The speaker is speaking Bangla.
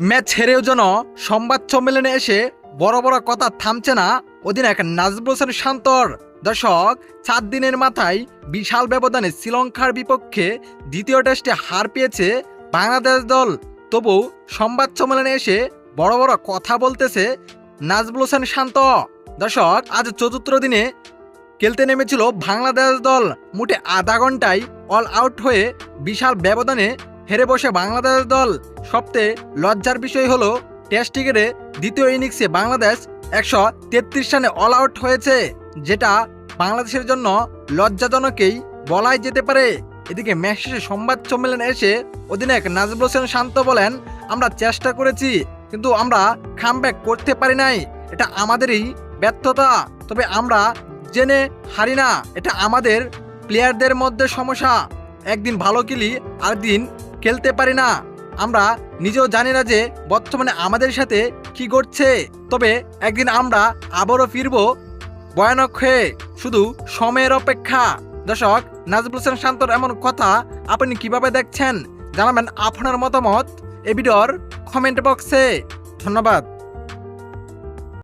ম্যাচ হেরেও যেন সংবাদ সম্মেলনে এসে বড় বড় কথা থামছে না, অধিনায়ক নাজবুল হোসেন শান্তর। দর্শক চার দিনের মাথায় বিশাল ব্যবধানে শ্রীলঙ্কার বিপক্ষে দ্বিতীয় টেস্টে হার পেয়েছে বাংলাদেশ দল। তবু সংবাদ সম্মেলনে এসে বড় বড় কথা বলতেছে নাজবুল হোসেন শান্ত। দর্শক, আজ চতুর্থ দিনে খেলতে নেমেছিল বাংলাদেশ দল। মোটে আধা ঘন্টায় অল আউট হয়ে বিশাল ব্যবধানে হেরে বসে বাংলাদেশ দল সবচেয়ে লজ্জার বিষয় হলো টেস্ট ক্রিকেটে দ্বিতীয় ইনিংসে বাংলাদেশ একশো তেত্রিশ রানে অল আউট হয়েছে, যেটা বাংলাদেশের জন্য লজ্জাজনকই বলাই যেতে পারে। এদিকে ম্যাচ শেষে সংবাদ সম্মেলনে এসে অধিনায়ক নাজবুল হোসেন শান্ত বলেন, আমরা চেষ্টা করেছি, কিন্তু আমরা কামব্যাক করতে পারি নাই। এটা আমাদেরই ব্যর্থতা। তবে আমরা জেনে হারি না। এটা আমাদের প্লেয়ারদের মধ্যে সমস্যা। একদিন ভালো খেলি আর দিন খেলতে পারি না। আমরা নিজেও জানি না যে বর্তমানে আমাদের সাথে কি ঘটছে। তবে একদিন আমরা আবারও ফিরব ভয়ানক হয়ে। শুধু সময়ের অপেক্ষা। দর্শক নাজবুল হোসেন শান্তর এমন কথা আপনি কীভাবে দেখছেন? জানাবেন আপনার মতামত। এ ভিডিওর কমেন্ট বক্সে ধন্যবাদ।